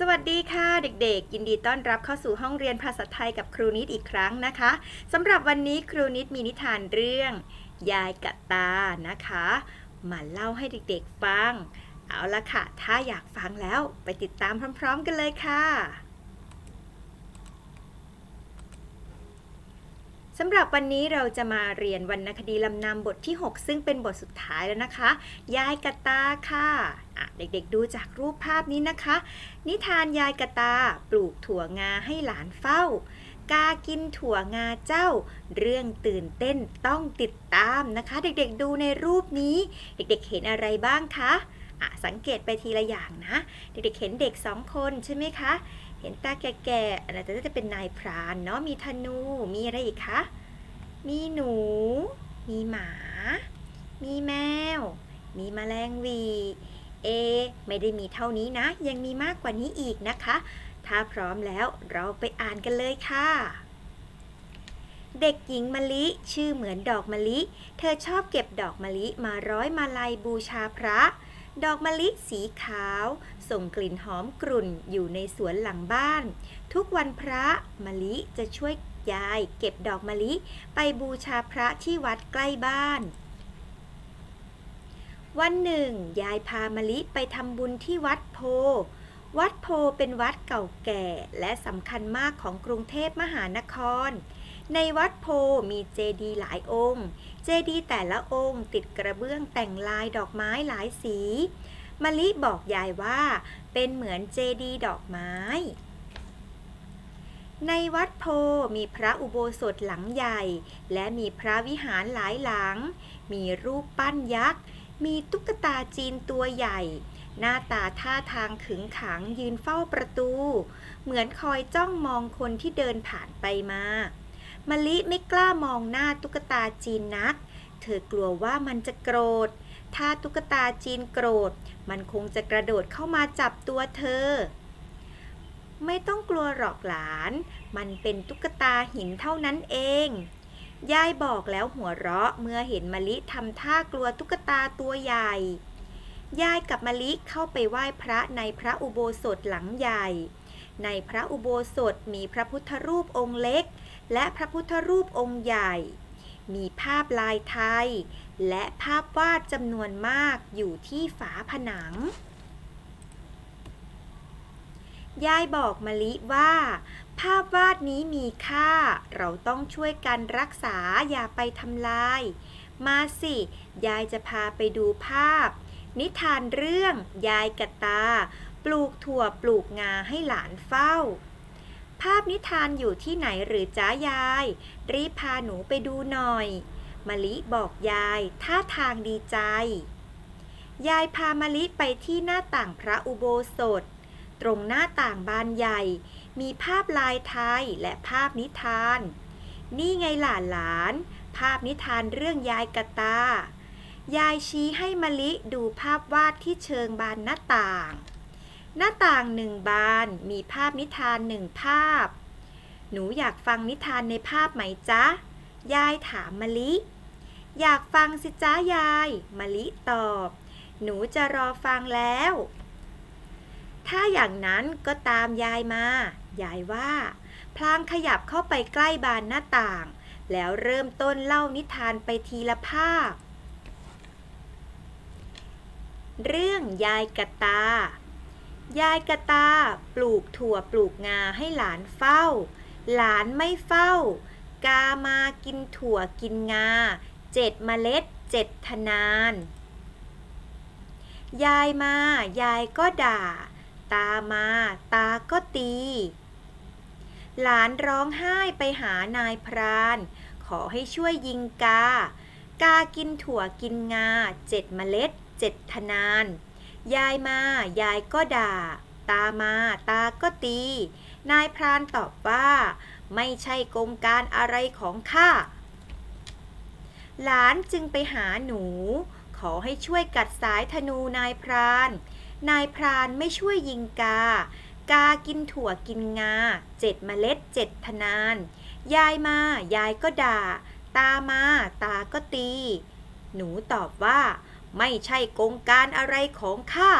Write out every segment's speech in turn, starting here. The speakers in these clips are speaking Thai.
สวัสดีค่ะเด็กๆ ยินดีต้อนรับเข้าสู่ห้องเรียนภาษาไทยกับครูนิดอีกครั้งนะคะสำหรับวันนี้ครูนิดมีนิทานเรื่อง ยายกะตานะคะ มาเล่าให้เด็กๆฟัง เอาละค่ะ ถ้าอยากฟังแล้วไปติดตามพร้อม ๆ กันเลยค่ะ สำหรับวันนี้เราจะมาเรียนวรรณคดีลำนำบทที่ 6 ซึ่งเป็นบทสุดท้ายแล้วนะคะ ยายกะตาค่ะะเด็กๆดูจากรูปภาพนี้นะคะ นิทานยายกะตาปลูกถั่วงาให้หลานเฝ้า กากินถั่วงาเจ้า เรื่องตื่นเต้นต้องติดตามนะคะ เด็กๆดูในรูปนี้ เด็กๆเห็นอะไรบ้างคะะสังเกตไปทีละอย่างนะ เด็กๆเห็นเด็กสองคนใช่ไหมคะ เห็นตาแก่ๆอันนั้นจะเป็นนายพรานเนาะมีธนูมีอะไรอีกคะ มีหนู มีหมา มีแมว มีแมลงวี เอ ไม่ได้มีเท่านี้นะ ยังมีมากกว่านี้อีกนะคะ ถ้าพร้อมแล้วเราไปอ่านกันเลยค่ะเด็กหญิงมะลิ ชื่อเหมือนดอกมะลิ เธอชอบเก็บดอกมะลิมาร้อยมาลัยบูชาพระ ดอกมะลิสีขาว ส่งกลิ่นหอมกรุ่นอยู่ในสวนหลังบ้าน ทุกวันพระมะลิจะช่วยยาย เก็บดอกมะลิไปบูชาพระที่วัดใกล้บ้าน วันหนึ่ง ยายพามะลิไปทำบุญที่วัดโพ วัดโพเป็นวัดเก่าแก่และสำคัญมากของกรุงเทพมหานคร ในวัดโพมีเจดีย์หลายองค์ เจดีย์แต่ละองค์ติดกระเบื้องแต่งลายดอกไม้หลายสีมะลิบอกยายว่า เป็นเหมือนเจดีย์ดอกไม้ ในวัดโพมีพระอุโบสถหลังใหญ่ และมีพระวิหารหลายหลัง มีรูปปั้นยักษ์ มีตุ๊กตาจีนตัวใหญ่ หน้าตาท่าทางขึงขังยืนเฝ้าประตู เหมือนคอยจ้องมองคนที่เดินผ่านไปมา มะลิไม่กล้ามองหน้าตุ๊กตาจีนนัก เธอกลัวว่ามันจะโกรธ ถ้าตุ๊กตาจีนโกรธ มันคงจะกระโดดเข้ามาจับตัวเธอ ไม่ต้องกลัวหรอกหลาน มันเป็นตุ๊กตาหินเท่านั้นเอง ยายบอกแล้วหัวเราะเมื่อเห็นมะลิทำท่ากลัวตุ๊กตาตัวใหญ่ ยายกับมะลิเข้าไปไหว้พระในพระอุโบสถหลังใหญ่ในพระอุโบสถมีพระพุทธรูปองค์เล็ก และพระพุทธรูปองค์ใหญ่ มีภาพลายไทย และภาพวาดจำนวนมากอยู่ที่ฝาผนัง ยายบอกมะลิว่า ภาพวาดนี้มีค่า เราต้องช่วยกันรักษาอย่าไปทำลาย มาสิ ยายจะพาไปดูภาพ นิทานเรื่องยายกะตา ปลูกถั่วปลูกงาให้หลานเฝ้า ภาพนิทานอยู่ที่ไหนหรือจ้ายาย รีบพาหนูไปดูหน่อยมะลิบอกยายท่าทางดีใจ ยายพามะลิไปที่หน้าต่างพระอุโบสถ ตรงหน้าต่างบานใหญ่ มีภาพลายไทยและภาพนิทาน นี่ไงหลานหลาน ภาพนิทานเรื่องยายกะตา ยายชี้ให้มะลิดูภาพวาดที่เชิงบานหน้าต่าง หน้าต่างหนึ่งบานมีภาพนิทานหนึ่งภาพ หนูอยากฟังนิทานในภาพไหมจ๊ะ ยายถามมะลิ อยากฟังสิจ้ายายมะลิตอบ หนูจะรอฟังแล้ว ถ้าอย่างนั้นก็ตามยายมา ยายว่า พลางขยับเข้าไปใกล้บานหน้าต่าง แล้วเริ่มต้นเล่านิทานไปทีละภาพ เรื่องยายกระตา ยายกระตาปลูกถั่วปลูกงาให้หลานเฝ้า หลานไม่เฝ้า กามากินถั่วกินงาเจ็ดเมล็ดเจ็ดทนาน ยายมายายก็ด่า ตามาตาก็ตี หลานร้องไห้ไปหานายพราน ขอให้ช่วยยิงกา กากินถั่วกินงาเจ็ดเมล็ดเจ็ดทนาน ยายมา ยายก็ด่า ตามา ตาก็ตี นายพรานตอบว่า ไม่ใช่กงการอะไรของข้า หลานจึงไปหาหนู ขอให้ช่วยกัดสายธนูนายพราน นายพรานไม่ช่วยยิงกา กากินถั่วกินงา เจ็ดเมล็ดเจ็ดทนาน ยายมา ยายก็ด่า ตามา ตาก็ตี หนูตอบว่า ไม่ใช่กงการอะไรของข้า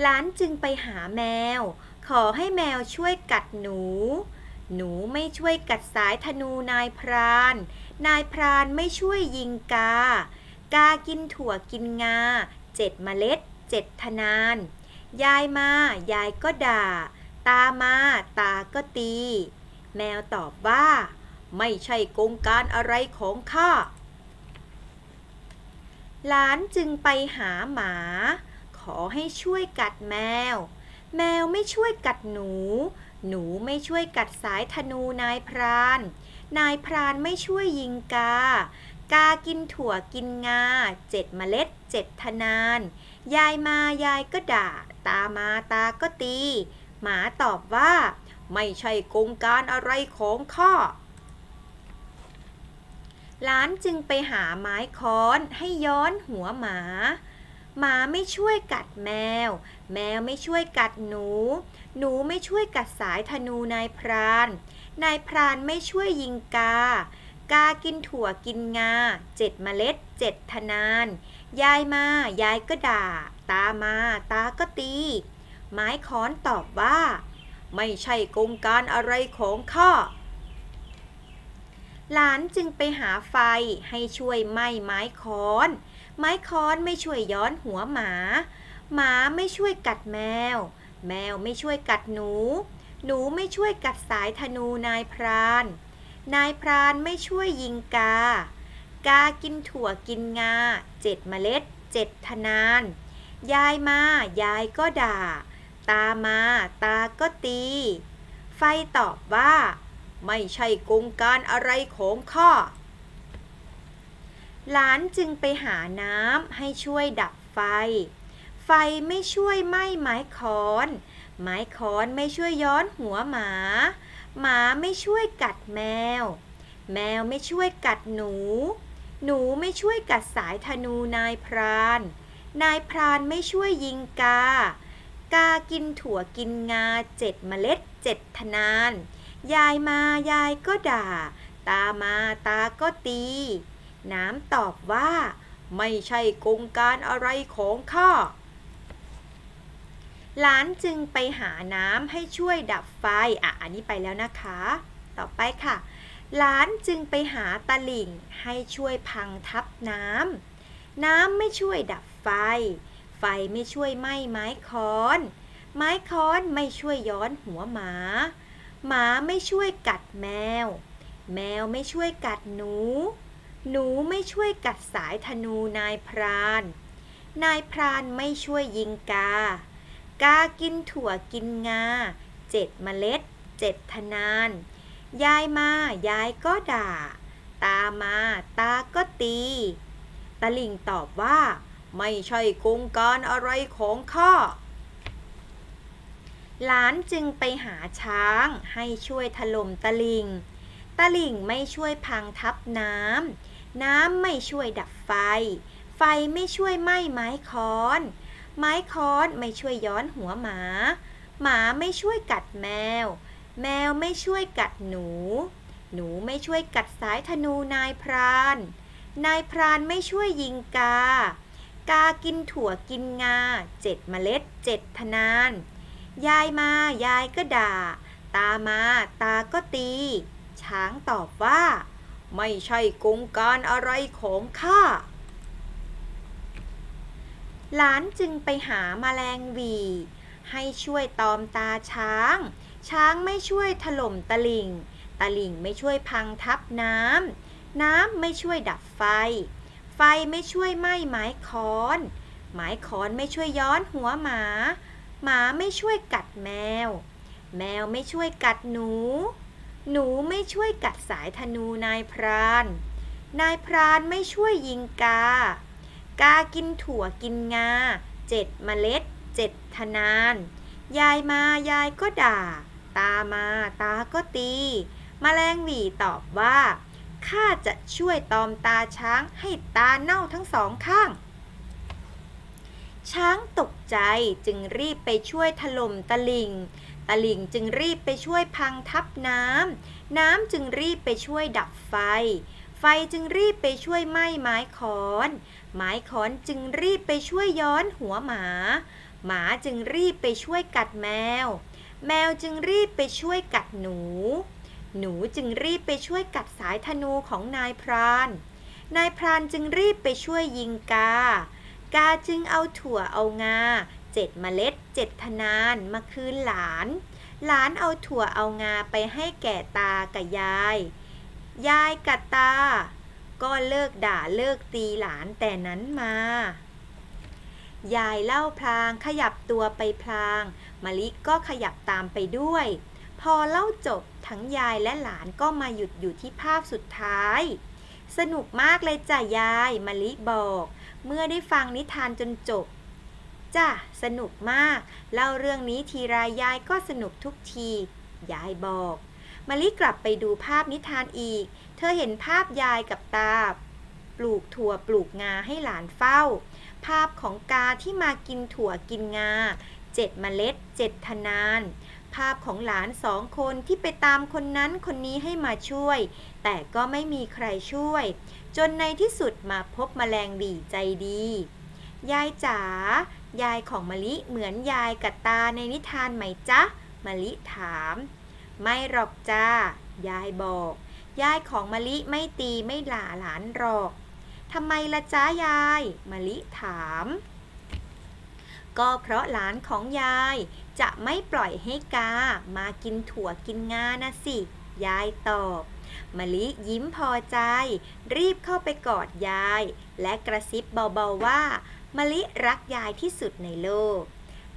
หลานจึงไปหาแมว ขอให้แมวช่วยกัดหนู หนูไม่ช่วยกัดสายธนูนายพราน นายพรานไม่ช่วยยิงกา กากินถั่วกินงา เจ็ดเมล็ด เจ็ดทนาน ยายมา ยายก็ด่า ตามา ตาก็ตี แมวตอบว่า ไม่ใช่กงการอะไรของข้า หลานจึงไปหาหมา ขอให้ช่วยกัดแมว แมวไม่ช่วยกัดหนู หนูไม่ช่วยกัดสายธนูนายพราน นายพรานไม่ช่วยยิงกา กากินถั่วกินงาเจ็ดเมล็ดเจ็ดทนาน ยายมายายก็ด่า ตามาตาก็ตี หมาตอบว่า ไม่ใช่กงการอะไรของข้า หลานจึงไปหาไม้ค้อนให้ย้อนหัวหมา หมาไม่ช่วยกัดแมว แมวไม่ช่วยกัดหนู หนูไม่ช่วยกัดสายธนูนายพราน นายพรานไม่ช่วยยิงกา กากินถั่วกินงาเจ็ดเมล็ดเจ็ดทนาน ยายมายายก็ด่า ตามาตาก็ตี ไม้ค้อนตอบว่า ไม่ใช่กงการอะไรของข้า หลานจึงไปหาไฟให้ช่วยไหม้ไม้ค้อน ไม้ค้อนไม่ช่วยย้อนหัวหมา หมาไม่ช่วยกัดแมว แมวไม่ช่วยกัดหนู หนูไม่ช่วยกัดสายธนูนายพราน นายพรานไม่ช่วยยิงกา กากินถั่วกินงาเจ็ดเมล็ดเจ็ดทนาน ยายมายายก็ด่า ตามาตาก็ตี ไฟตอบว่า ไม่ใช่กงการอะไรของข้า หลานจึงไปหาน้ำให้ช่วยดับไฟ ไฟไม่ช่วยไหม้ไม้ค้อน ไม้ค้อนไม่ช่วยย้อนหัวหมา หมาไม่ช่วยกัดแมว แมวไม่ช่วยกัดหนู หนูไม่ช่วยกัดสายธนูนายพราน นายพรานไม่ช่วยยิงกา กากินถั่วกินงาเจ็ดเมล็ดเจ็ดทนาน ยายมายายก็ด่า ตามาตาก็ตี น้ำตอบว่า ไม่ใช่กงการอะไรของข้าหลานจึงไปหาน้ำให้ช่วยดับไฟ อะ อันนี้ไปแล้วนะคะ ต่อไปค่ะ หลานจึงไปหาตะหลิ่งให้ช่วยพังทับน้ำ น้ำไม่ช่วยดับไฟ ไฟไม่ช่วยไหม้ไม้ค้อน ไม้ค้อนไม่ช่วยย้อนหัวหมา หมาไม่ช่วยกัดแมว แมวไม่ช่วยกัดหนู หนูไม่ช่วยกัดสายธนูนายพราน นายพรานไม่ช่วยยิงกา กากินถั่วกินงาเจ็ดเมล็ดเจ็ดทนาน ยายมายายก็ด่า ตามาตาก็ตี ตะลิงตอบว่า ไม่ใช่กงการอะไรของข้า หลานจึงไปหาช้างให้ช่วยถล่มตะลิง ตะลิงไม่ช่วยพังทับน้ำ น้ำไม่ช่วยดับไฟ ไฟไม่ช่วยไหม้ไม้ค้อน ไม้ค้อนไม่ช่วยย้อนหัวหมา หมาไม่ช่วยกัดแมว แมวไม่ช่วยกัดหนู หนูไม่ช่วยกัดสายธนูนายพราน นายพรานไม่ช่วยยิงกา กากินถั่วกินงาเจ็ดเมล็ดเจ็ดทนาน ยายมายายก็ด่า ตามาตาก็ตี ช้างตอบว่า ไม่ใช่กงการอะไรของข้า หลานจึงไปหามาแมลงวี ให้ช่วยตอมตาช้าง ช้างไม่ช่วยถล่มตะลิง ตะลิงไม่ช่วยพังทับน้ำ น้ำไม่ช่วยดับไฟ ไฟไม่ช่วยไหม้ไม้ค้อน ไม้ค้อนไม่ช่วยย้อนหัวหมา หมาไม่ช่วยกัดแมว แมวไม่ช่วยกัดหนู หนูไม่ช่วยกัดสายธนูนายพราน นายพรานไม่ช่วยยิงกา กากินถั่วกินงาเจ็ดเมล็ดเจ็ดทนาน ยายมายายก็ด่า ตามาตาก็ตีมแมลงหวีตอบว่าข้าจะช่วยตอมตาช้างให้ตาเน่าทั้งสองข้าง ช้างตกใจจึงรีบไปช่วยถล่มตะลิงตะลิงจึงรีบไปช่วยพังทับน้ำ น้ำจึงรีบไปช่วยดับไฟ ไฟจึงรีบไปช่วยไหม้ไม้ค้อน ไม้ค้อนจึงรีบไปช่วยย้อนหัวหมาหหมาจึงรีบไปช่วยกัดแมว แมวจึงรีบไปช่วยกัดหนู หนูจึงรีบไปช่วยกัดสายธนูของนายพราน นายพรานจึงรีบไปช่วยยิงกา กาจึงเอาถั่วเอางาเจ็ดเมล็ดเจ็ดทนานมาคืนหลาน หลานเอาถั่วเอางาไปให้แก่ตากับยาย ยายกับตา ก็เลิกด่าเลิกตีหลานแต่นั้นมา ยายเล่าพลางขยับตัวไปพลางมะลิก็ขยับตามไปด้วย พอเล่าจบทั้งยายและหลานก็มาหยุดอยู่ที่ภาพสุดท้าย สนุกมากเลยจ้ะยายมะลิบอก เมื่อได้ฟังนิทานจนจบ จ้ะ สนุกมาก เล่าเรื่องนี้ทีไรยายก็สนุกทุกที ยายบอกมะลิกลับไปดูภาพนิทานอีก เธอเห็นภาพยายกับตา ปลูกถั่วปลูกงาให้หลานเฝ้า ภาพของกาที่มากินถั่วกินงาเจ็ดเมล็ดเจ็ดทนาน ภาพของหลานสองคนที่ไปตามคนนั้นคนนี้ให้มาช่วย แต่ก็ไม่มีใครช่วย จนในที่สุดมาพบแมลงดีใจดี ยายจ๋ายายของมะลิเหมือนยายกับตาในนิทานไหมจ๊ะมะลิถาม ไม่หรอกจ้ายายบอก ยายของมะลิไม่ตีไม่หล่าหลานหรอกทำไมละจ้ายายมะลิถาม ก็เพราะหลานของยาย จะไม่ปล่อยให้กา มากินถั่วกินงานะสิ ยายตอบมะลิยิ้มพอใจ รีบเข้าไปกอดยาย และกระซิบเบาๆว่ามะลิรักยายที่สุดในโลก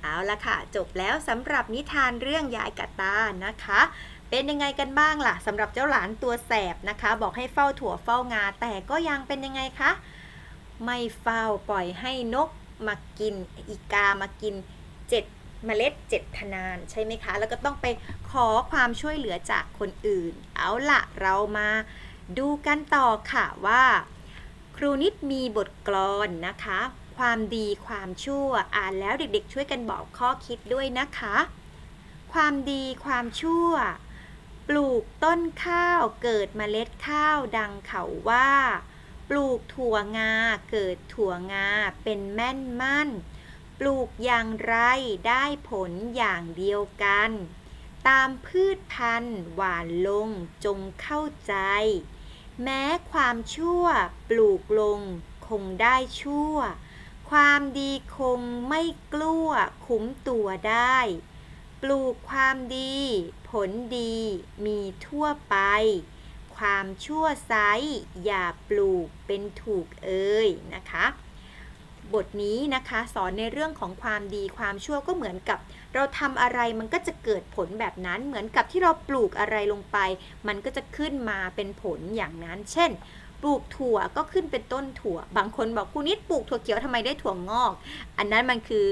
เอาละค่ะ จบแล้วสำหรับนิทานเรื่องยายกับตานะคะ เป็นยังไงกันบ้างล่ะสำหรับเจ้าหลานตัวแสบนะคะ บอกให้เฝ้าถั่วเฝ้างาแต่ก็ยังเป็นยังไงคะ ไม่เฝ้าปล่อยให้นก มากินอีกามากินเจ็ดเมล็ดเจ็ดทนานใช่ไหมคะ แล้วก็ต้องไปขอความช่วยเหลือจากคนอื่น เอาละเรามาดูกันต่อค่ะว่า ครูนิดมีบทกลอนนะคะ ความดีความชั่วอ่านแล้วเด็กๆ ช่วยกันบอกข้อคิดด้วยนะคะ ความดีความชั่ว ปลูกต้นข้าวเกิดเมล็ดข้าวดังเขาว่า ปลูกถั่วงา เกิดถั่วงา เป็นแม่นมั่น ปลูกอย่างไรได้ผลอย่างเดียวกัน ตามพืชพันธุ์หวานลงจงเข้าใจ แม้ความชั่วปลูกลงคงได้ชั่ว ความดีคงไม่กลัวคุ้มตัวได้ ปลูกความดี ผลดีมีทั่วไป ความชั่วไซส์อย่าปลูกเป็นถูกเอ่ยนะคะ บทนี้นะคะสอนในเรื่องของความดีความชั่วก็เหมือนกับ เราทำอะไรมันก็จะเกิดผลแบบนั้น เหมือนกับที่เราปลูกอะไรลงไป มันก็จะขึ้นมาเป็นผลอย่างนั้น เช่นปลูกถั่วก็ขึ้นเป็นต้นถั่ว บางคนบอกครูนิดปลูกถั่วเขียวทำไมได้ถั่วงอก อันนั้นมันคือ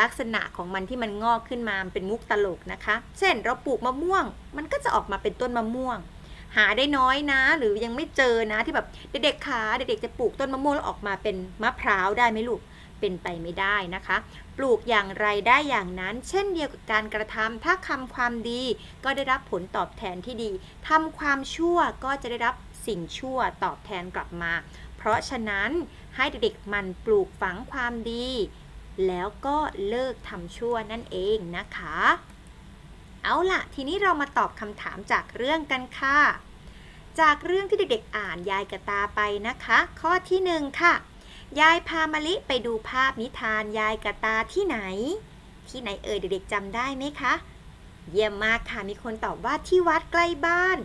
ลักษณะของมันที่มันงอกขึ้นมาเป็นมุกตลกนะคะ เช่นเราปลูกมะม่วง มันก็จะออกมาเป็นต้นมะม่วง หาได้น้อยนะ หรือยังไม่เจอนะที่แบบเด็กๆขาเด็กๆจะปลูกต้นมะม่วงแล้วออกมาเป็นมะพร้าวได้ไหมลูกเป็นไปไม่ได้นะคะ ปลูกอย่างไรได้อย่างนั้น เช่นเดียวกับการกระทำถ้าทำความดี ก็ได้รับผลตอบแทนที่ดีทำความชั่วก็จะได้รับสิ่งชั่วตอบแทนกลับมา เพราะฉะนั้นให้เด็กๆมันปลูกฝังความดี แล้วก็เลิกทำชั่วนั่นเองนะคะ เอาละทีนี้เรามาตอบคำถามจากเรื่องกันค่ะ จากเรื่องที่เด็กๆอ่านยายกระตาไปนะคะ ข้อที่หนึ่งค่ะ ยายพามะลิไปดูภาพนิทานยายกระตาที่ไหน ที่ไหนเอ่ยเด็กๆจำได้ไหมคะ เยี่ยมมากค่ะมีคนตอบว่าที่วัดใกล้บ้าน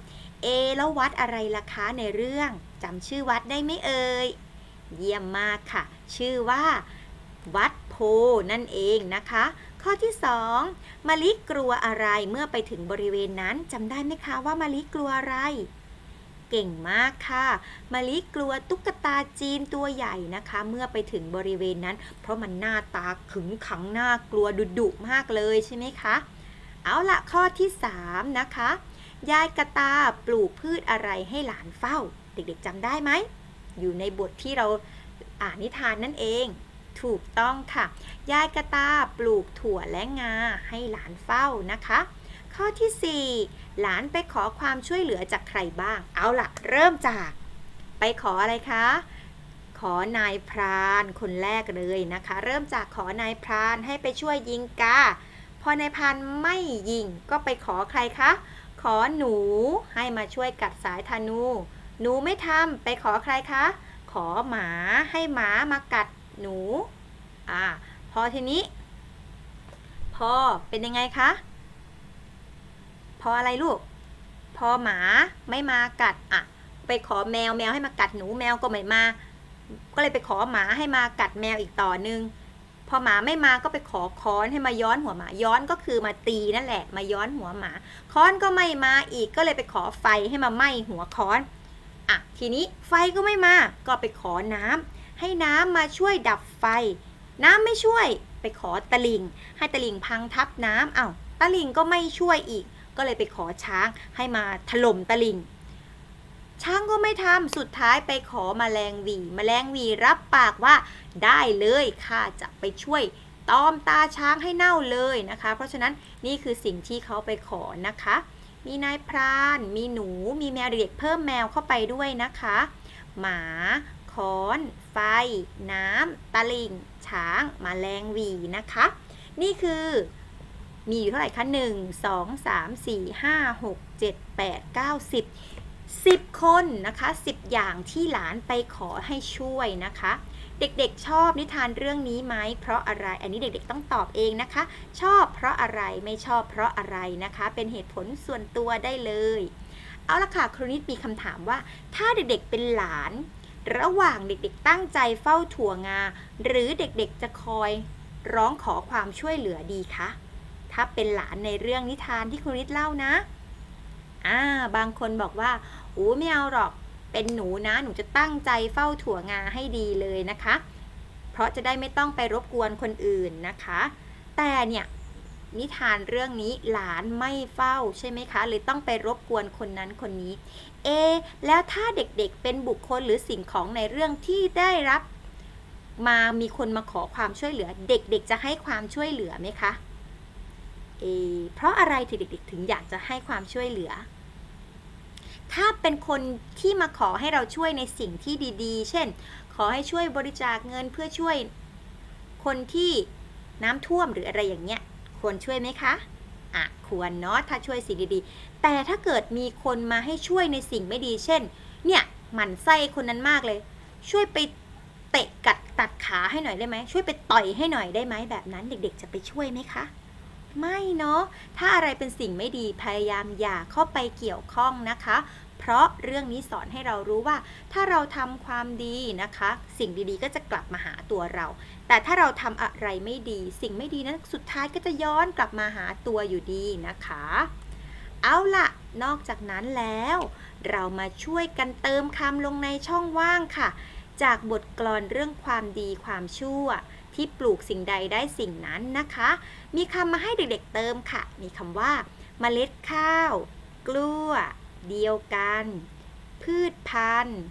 เอแล้ววัดอะไรล่ะคะในเรื่องจำชื่อวัดได้ไหมเอ่ยเยี่ยมมากค่ะ ชื่อว่า วัดโพนั่นเองนะคะ ข้อที่สองมะลิกลัวอะไรเมื่อไปถึงบริเวณนั้นจำได้ไหมคะว่ามะลิกลัวอะไร เก่งมากค่ะมะลิกลัวตุ๊กตาจีนตัวใหญ่นะคะ เมื่อไปถึงบริเวณนั้น เพราะมันหน้าตาขึงขังน่ากลัวดุดุมากเลยใช่ไหมคะ เอาละข้อที่สามนะคะ ยายกระตาปลูกพืชอะไรให้หลานเฝ้า เด็กๆจำได้ไหมอยู่ในบทที่เราอ่านนิทานนั่นเอง ถูกต้องค่ะ ยายกระตาปลูกถั่วและงาให้หลานเฝ้านะคะ ข้อที่ 4 หลานไปขอความช่วยเหลือจากใครบ้าง เอาละเริ่มจาก ไปขออะไรคะ ขอนายพรานคนแรกเลยนะคะ เริ่มจากขอนายพรานให้ไปช่วยยิงกา พอนายพรานไม่ยิงก็ไปขอใครคะ ขอหนูให้มาช่วยกัดสายธนู หนูไม่ทำไปขอใครคะ ขอหมาให้หมามากัด หนู อ่า พอทีนี้ พอเป็นยังไงคะ พออะไรลูก พอหมาไม่มากัด อะ ไปขอแมวแมวให้มากัดหนูแมวก็ไม่มา ก็เลยไปขอหมาให้มากัดแมวอีกต่อหนึ่งพอหมาไม่มาก็ไปขอค้อนให้มาย้อนหัวหมา ย้อนก็คือมาตีนั่นแหละ มาย้อนหัวหมา ค้อนก็ไม่มาอีก ก็เลยไปขอไฟให้มาไหม้หัวค้อน อะ ทีนี้ไฟก็ไม่มา ก็ไปขอน้ำ ให้น้ำมาช่วยดับไฟ น้ำไม่ช่วยไปขอตะลิง ให้ตะลิงพังทับน้ำอ้าวตะลิงก็ไม่ช่วยอีก ก็เลยไปขอช้างให้มาถล่มตะลิง ช้างก็ไม่ทำสุดท้ายไปขอมแมลงวีมแมลงวีรับปากว่าได้เลยข้าจะไปช่วยตอมตาช้างให้เน่าเลยนะคะ เพราะฉะนั้นนี่คือสิ่งที่เขาไปขอนะคะ มีนายพราน มีหนู มีแมวเด็กเพิ่มแมวเข้าไปด้วยนะคะ หมา ค้อน ไฟ น้ำ ตะลิงช้างมาแมลงวีนะคะ นี่คือมีอยู่เท่าไหร่คะ1 2 3 4 5 6 7 8 9 10 10คนนะคะ10อย่างที่หลานไปขอให้ช่วยนะคะ เด็กๆชอบนิทานเรื่องนี้ไหมเพราะอะไรอันนี้เด็กๆต้องตอบเองนะคะ ชอบเพราะอะไรไม่ชอบเพราะอะไรนะคะ เป็นเหตุผลส่วนตัวได้เลย เอาละค่ะครูนิดมีคำถามว่า ถ้าเด็กๆเป็นหลาน ระหว่างเด็กๆตั้งใจเฝ้าถั่วงา หรือเด็กๆจะคอยร้องขอความช่วยเหลือดีคะ ถ้าเป็นหลานในเรื่องนิทานที่ครูนิดเล่านะ อ่า บางคนบอกว่าโอ้ไม่เอาหรอก เป็นหนูนะ หนูจะตั้งใจเฝ้าถั่วงาให้ดีเลยนะคะ เพราะจะได้ไม่ต้องไปรบกวนคนอื่นนะคะ แต่เนี่ย นิทานเรื่องนี้หลานไม่เฝ้าใช่ไหมคะเลยต้องไปรบกวนคนนั้นคนนี้ เอ แล้วถ้าเด็กๆเป็นบุคคลหรือสิ่งของในเรื่องที่ได้รับ มามีคนมาขอความช่วยเหลือ เด็กๆ จะให้ความช่วยเหลือไหมคะ เอ เพราะอะไรถึงเด็ก ๆ ถึงอยากจะให้ความช่วยเหลือ ถ้าเป็นคนที่มาขอให้เราช่วยในสิ่งที่ดีๆ เช่น ขอให้ช่วยบริจาคเงินเพื่อช่วยคนที่น้ำท่วมหรืออะไรอย่างเงี้ย ควรช่วยไหมคะอะควรเนาะถ้าช่วยสิ่งดีๆ แต่ถ้าเกิดมีคนมาให้ช่วยในสิ่งไม่ดี เช่น เนี่ยหมั่นไส้คนนั้นมากเลย ช่วยไปเตะกัดตัดขาให้หน่อยได้ไหมช่วยไปต่อยให้หน่อยได้ไหมแบบนั้นเด็กๆ จะไปช่วยไหมคะ ไม่เนาะถ้าอะไรเป็นสิ่งไม่ดีพยายามอย่าเข้าไปเกี่ยวข้องนะคะเพราะเรื่องนี้สอนให้เรารู้ว่า ถ้าเราทำความดีนะคะ สิ่งดีๆ ก็จะกลับมาหาตัวเรา แต่ถ้าเราทำอะไรไม่ดี สิ่งไม่ดีนั้นสุดท้ายก็จะย้อนกลับมาหาตัวอยู่ดีนะคะ เอาล่ะนอกจากนั้นแล้ว เรามาช่วยกันเติมคำลงในช่องว่างค่ะ จากบทกลอนเรื่องความดีความชั่ว ที่ปลูกสิ่งใดได้สิ่งนั้นนะคะ มีคำมาให้เด็กๆเติมค่ะ มีคำว่า เมล็ดข้าว กล้วย เดียวกัน พืชพันธุ์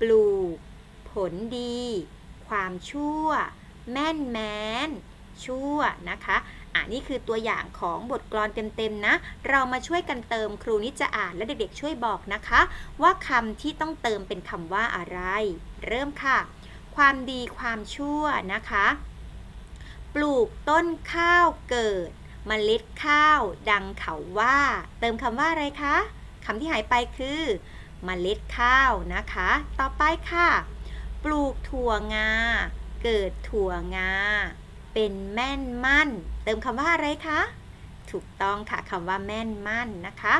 ปลูก ผลดี ความชั่ว แม่นแม้น ชั่วนะคะอะนี่คือตัวอย่างของบทกลอนเต็มๆนะ เรามาช่วยกันเติมครูนิจจะอ่านและเด็กๆช่วยบอกนะคะ ว่าคำที่ต้องเติมเป็นคำว่าอะไร เริ่มค่ะ ความดีความชั่วนะคะ ปลูกต้นข้าวเกิดเมล็ดข้าวดังเขาว่า เติมคำว่าอะไรคะ คำที่หายไปคือเมล็ดข้าวนะคะ ต่อไปค่ะ ปลูกถั่วงา เกิดถั่วงา เป็นแม่นมั่น เติมคำว่าอะไรคะ ถูกต้องค่ะคำว่าแม่นมั่นนะคะ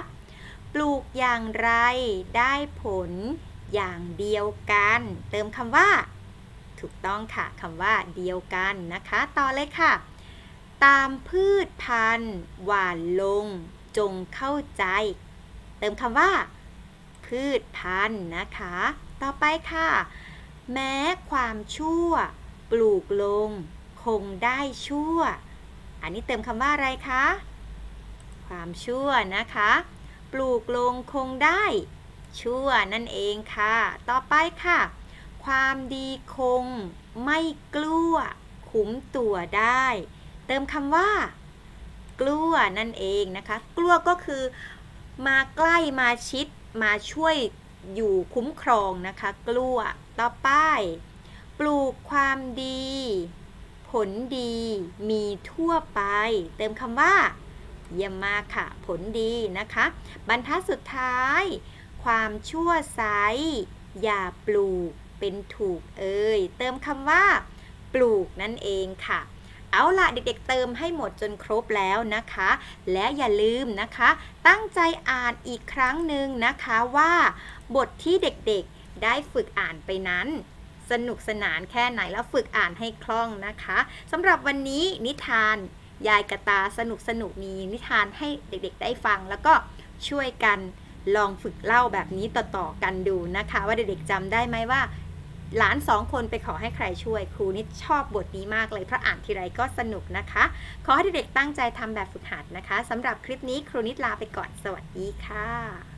ปลูกอย่างไรได้ผลอย่างเดียวกัน เติมคำว่า ถูกต้องค่ะคำว่าเดียวกันนะคะ ต่อเลยค่ะ ตามพืชพันธุ์หวานลง จงเข้าใจ เติมคำว่า พืชพันธุ์นะคะ ต่อไปค่ะ แม้ความชั่ว ปลูกลง คงได้ชั่ว อันนี้เติมคำว่าอะไรคะ ความชั่วนะคะ ปลูกลงคงได้ ชั่วนั่นเองค่ะ ต่อไปค่ะ ความดีคง ไม่กลัวคุ้มตัวได้ เติมคำว่า กลัวนั่นเองนะคะ กลัวก็คือ มาใกล้มาชิดมาช่วยอยู่คุ้มครองนะคะ กลัวต่อไป ปลูกความดี ผลดีมีทั่วไป เติมคำว่า เยี่ยมมากค่ะ ผลดีนะคะ บรรทัดสุดท้าย ความชั่วไซอย่าปลูกเป็นถูกเอ่ยเติมคำว่า ปลูกนั่นเองค่ะ เอาละเด็กๆเติมให้หมดจนครบแล้วนะคะ และอย่าลืมนะคะ ตั้งใจอ่านอีกครั้งหนึ่งนะคะว่า บทที่เด็กๆได้ฝึกอ่านไปนั้นสนุกสนานแค่ไหนแล้วฝึกอ่านให้คล่องนะคะสำหรับวันนี้นิทานยายกระตาสนุกสนุกมีนิทานให้เด็กๆ ได้ฟัง แล้วก็ช่วยกันลองฝึกเล่าแบบนี้ต่อๆกันดูนะคะ ว่าเด็กๆจำได้ไหมว่า หลานสองคนไปขอให้ใครช่วย ครูนิดชอบบทนี้มากเลยเพราะอ่านทีไรก็สนุกนะคะ ขอให้เด็กๆตั้งใจทำแบบฝึกหัดนะคะสำหรับคลิปนี้ครูนิดลาไปก่อนสวัสดีค่ะ